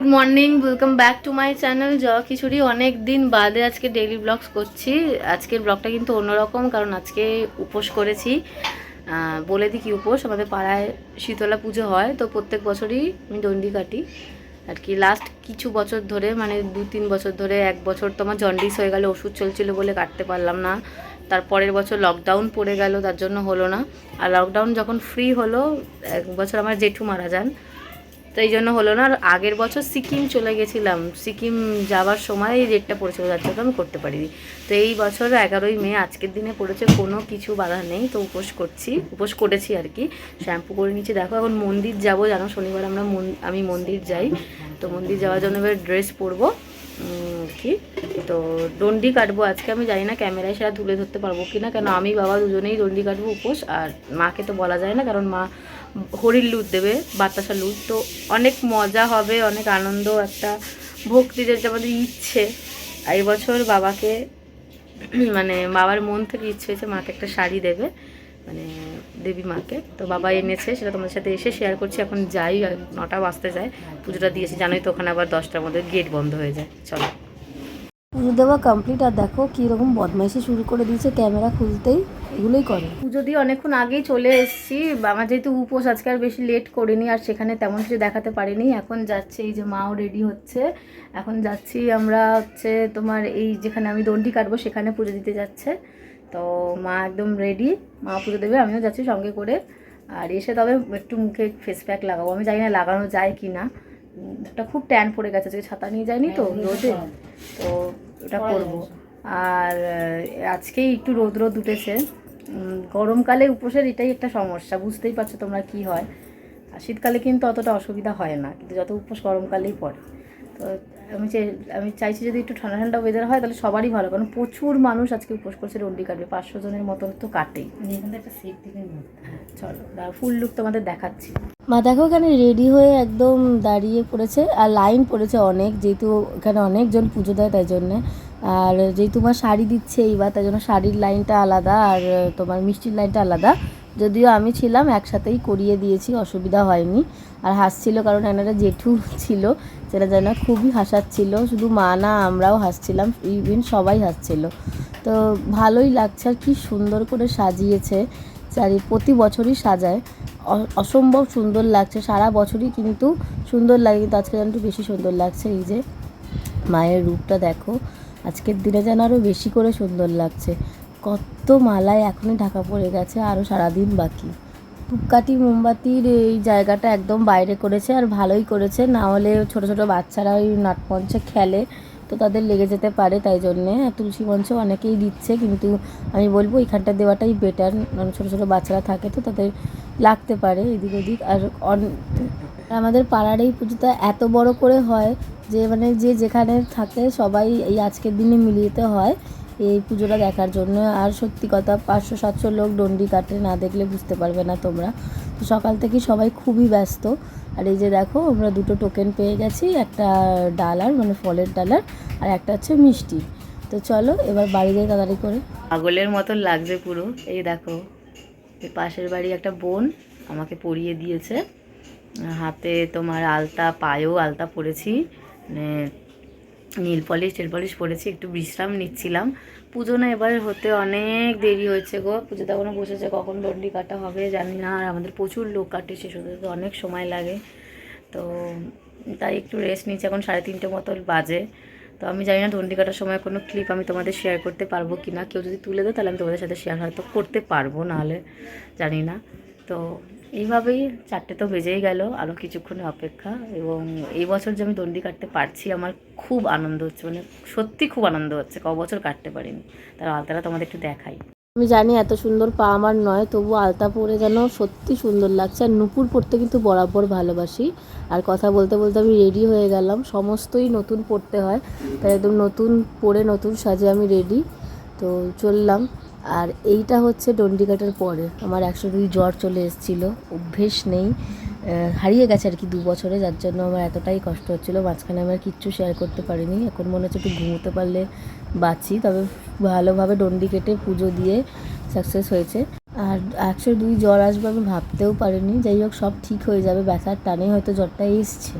Good morning welcome back to my channel জ খিচুড়ি অনেক দিন বাদে আজকে ডেইলি ব্লগস করছি। আজকের ব্লগটা কিন্তু অন্যরকম, কারণ আজকে উপোস করেছি। বলে দিই কি উপোস, আমাদের পাড়ায় শীতলা পুজো হয়, তো প্রত্যেক বছরই আমি দণ্ডি কাটি। আর কি লাস্ট কিছু বছর ধরে মানে দু তিন বছর ধরে, এক বছর তো আমার জন্ডিস হয়ে গেল ওষুধ চলছিল বলে কাটতে পারলাম না। তার পরের বছর লকডাউন পড়ে গেল, তার জন্য হলো না। আর লকডাউন যখন ফ্রি হলো, এক বছর আমার জেঠু মারা যান। তো এই জন্য হলো না আগের বছর সিকিম চলে গেছিলাম। সিকিম যাওয়ার সময় এই ডেটটা পড়েছিল যার জন্য আমি করতে পারিনি। তো এই বছর এগারোই মে, আজকের দিনে পড়েছে, কোনো কিছু বাধা নেই। তো উপোস করছি, উপোস করেছি আর কি। শ্যাম্পু করে নিচ্ছি। দেখো, এখন মন্দির যাব, জানো, শনিবার আমরা আমি মন্দির যাই। তো মন্দির যাওয়ার জন্য এবার ড্রেস পরবো। কি। তো দণ্ডি কাটবো, আজকে আমি জানি না, ক্যামেরায় সেটা তুলে ধরতে পারব কি না কেন, আমি বাবা দুজনেই দণ্ডি কাটবো উপোস, আর মাকে তো বলা যায় না, কারণ মা হরির লুট দেবে বাতাসা লুট তো অনেক মজা হবে, অনেক আনন্দ, একটা ভক্তি যেটা আমাদের ইচ্ছে। এই বছর বাবাকে মানে বাবার মন থেকে ইচ্ছে হয়েছে মাকে একটা শাড়ি দেবে মানে দেবী মাকে। তো বাবা এনেছে, সেটা তোমাদের সাথে এসে শেয়ার করছি। এখন যাই নটা বাজতে যায়, পুজোটা দিয়েছি। জানোই তো ওখানে আবার দশটার মধ্যে গেট বন্ধ হয়ে যায়। চলো। পুজো দেওয়া কমপ্লিট আর দেখো কীরকম বদমাইশি শুরু করে দিয়েছে ক্যামেরা খুলতেই। এগুলোই করে। পুজো দিয়ে অনেকক্ষণ আগেই চলে এসেছি। আমার যেহেতু উপোস আজকে আর বেশি লেট করিনি আর সেখানে তেমন কিছু দেখাতে পারিনি। এখন যাচ্ছে এই যে মাও রেডি হচ্ছে। এখন যাচ্ছি আমরা হচ্ছে তোমার এই যেখানে আমি দণ্ডি কাটবো সেখানে পুজো দিতে যাচ্ছে। তো মা একদম রেডি মা পুজো দেবে আমিও যাচ্ছি সঙ্গে করে। আর এসে তবে একটু মুখে ফেস প্যাক লাগাবো। আমি জানি না লাগানো যায় কি না ওটা খুব ট্যান পড়ে গেছে আজকে ছাতা নিয়ে যায়নি তো রোদে। তো ওটা করব। আর আহ, আজকেই একটু রোদ রোদ উঠেছে গরমকালে উপোসের এটাই একটা সমস্যা বুঝতেই পারছ তোমরা কি হয়। আর শীতকালে কিন্তু অতটা অসুবিধা হয় না কিন্তু যত উপোস গরমকালেই পড়ে। তো আমি চাই- আমি চাইছি যদি একটু ঠান্ডা ঠান্ডা ওয়েদার হয় তাহলে সবারই ভালো কারণ প্রচুর মানুষ আজকে উপোস করছে রন্ডি কাটবে। পাঁচশো জনের মতন তো কাটেই। হ্যাঁ, চলো ফুল লুক তোমাদের দেখাচ্ছি। মা দেখো এখানে রেডি হয়ে একদম দাঁড়িয়ে পড়েছে আর লাইন পড়েছে অনেক যেহেতু এখানে অনেকজন পুজো দেয় তাই জন্যে। আর যেহেতু তোমার শাড়ি দিচ্ছে এইবার তাই জন্য শাড়ির লাইনটা আলাদা আর তোমার মিষ্টির লাইনটা আলাদা। যদিও আমি ছিলাম, একসাথেই করিয়ে দিয়েছি, অসুবিধা হয়নি। আর হাসছিল কারণ এনারা জেঠু ছিল যেটা যেন খুবই হাসাচ্ছিল। শুধু মা না, আমরাও হাসছিলাম ইভেন সবাই হাসছিল। তো ভালোই লাগছে আর কি সুন্দর করে সাজিয়েছে, চারি, প্রতি বছরই সাজায়। অসম্ভব সুন্দর লাগছে, সারা বছরই কিন্তু সুন্দর লাগে, কিন্তু আজকে যেন একটু বেশি সুন্দর লাগছে। এই যে মায়ের রূপটা দেখো আজকের দিনে যেন আরও বেশি করে সুন্দর লাগছে। কত মালায় এখনই ঢাকা পড়ে গেছে আরও সারাদিন বাকি। ধূপকাঠি মোমবাতির এই জায়গাটা একদম বাইরে করেছে আর ভালোই করেছে। না হলে ছোটো ছোট বাচ্চারা ওই নাটমঞ্চে খেলে, তো তাদের লেগে যেতে পারে তাই জন্যে। তুলসী মঞ্চ অনেকেই দিচ্ছে, কিন্তু আমি বলব এখানটা দেওয়াটাই বেটার ছোটো ছোটো বাচ্চারা থাকে তো তাদের লাগতে পারে এদিক ওদিক। আর অন- আমাদের পাড়ার এই পুজোটা এত বড় করে হয় যে মানে যে যেখানে থাকে সবাই এই আজকের দিনে মিলিয়ে হয় এই পুজোটা দেখার জন্য। আর সত্যি কথা পাঁচশো, সাতশো লোক ডন্ডি কাটে, না দেখলে বুঝতে পারবে না তোমরা। তো সকাল থেকে সবাই খুবই ব্যস্ত। আর এই যে দেখো, আমরা দুটো টোকেন পেয়ে গেছি, একটা ডালার মানে ফলের ডালার আর একটা হচ্ছে মিষ্টি। তো চলো, এবার বাড়ি যাই তাড়াতাড়ি করে। পাগলের মতন লাগছে পুরো। এই দেখো পাশের বাড়ি একটা বোন আমাকে পরিয়ে দিয়েছে। হাতে তোমার আলতা পায়েও আলতা পরেছি মানে নীল পলিশ, টেল পলিশ পরেছি, একটু বিশ্রাম নিচ্ছিলাম। পুজো না এবার হতে অনেক দেরি হয়েছে গো। পুজো তখনও বসেছে, কখন দণ্ডি কাটা হবে জানি না, আর আমাদের প্রচুর লোক কাটে শেষ হতে তো অনেক সময় লাগে। তো তাই একটু রেস্ট নিচ্ছি, এখন সাড়ে তিনটে মতো বাজে। তো আমি জানি না দণ্ডি কাটার সময় কোনো ক্লিপ আমি তোমাদের শেয়ার করতে পারব কি না কেউ যদি তুলে দেয় তাহলে আমি তোমাদের সাথে শেয়ার হয়তো করতে পারব, নাহলে জানি না। তো এইভাবেই চারটে তো বেজেই গেল আরও কিছুক্ষণের অপেক্ষা এবং এই বছর যে আমি দণ্ডি কাটতে পারছি আমার খুব আনন্দ হচ্ছে মানে সত্যি খুব আনন্দ হচ্ছে, ক বছর কাটতে পারিনি। তার আলতাটা তোমাদের একটু দেখাই। আমি জানি এত সুন্দর পা আমার নয় তবু আলতা পরে যেন সত্যি সুন্দর লাগছে। আর নুপুর পরতে কিন্তু বরাবর ভালোবাসি। আর কথা বলতে বলতে আমি রেডি হয়ে গেলাম। সমস্তই নতুন পরতে হয়। তাই একদম নতুন পরে নতুন সাজে আমি রেডি তো চললাম। আর এইটা হচ্ছে কাটার পরে। আমার একশো দুই জ্বর চলে এসেছিল, অভ্যেস নেই। হারিয়ে গেছে আর কি দু বছরে, যার জন্য আমার এতটাই কষ্ট হচ্ছিল। মাঝখানে আমার কিচ্ছু শেয়ার করতে পারিনি। এখন মনে হচ্ছে একটু ঘুমোতে পারলে বাঁচি, তবে ভালোভাবে ডন্ডি কেটে পুজো দিয়ে সাকসেস হয়েছে। আর একশো দুই জ্বর আসবে আমি ভাবতেও পারিনি। যাই হোক, সব ঠিক হয়ে যাবে। ব্যথার টানে হয়তো জ্বরটা এসছে।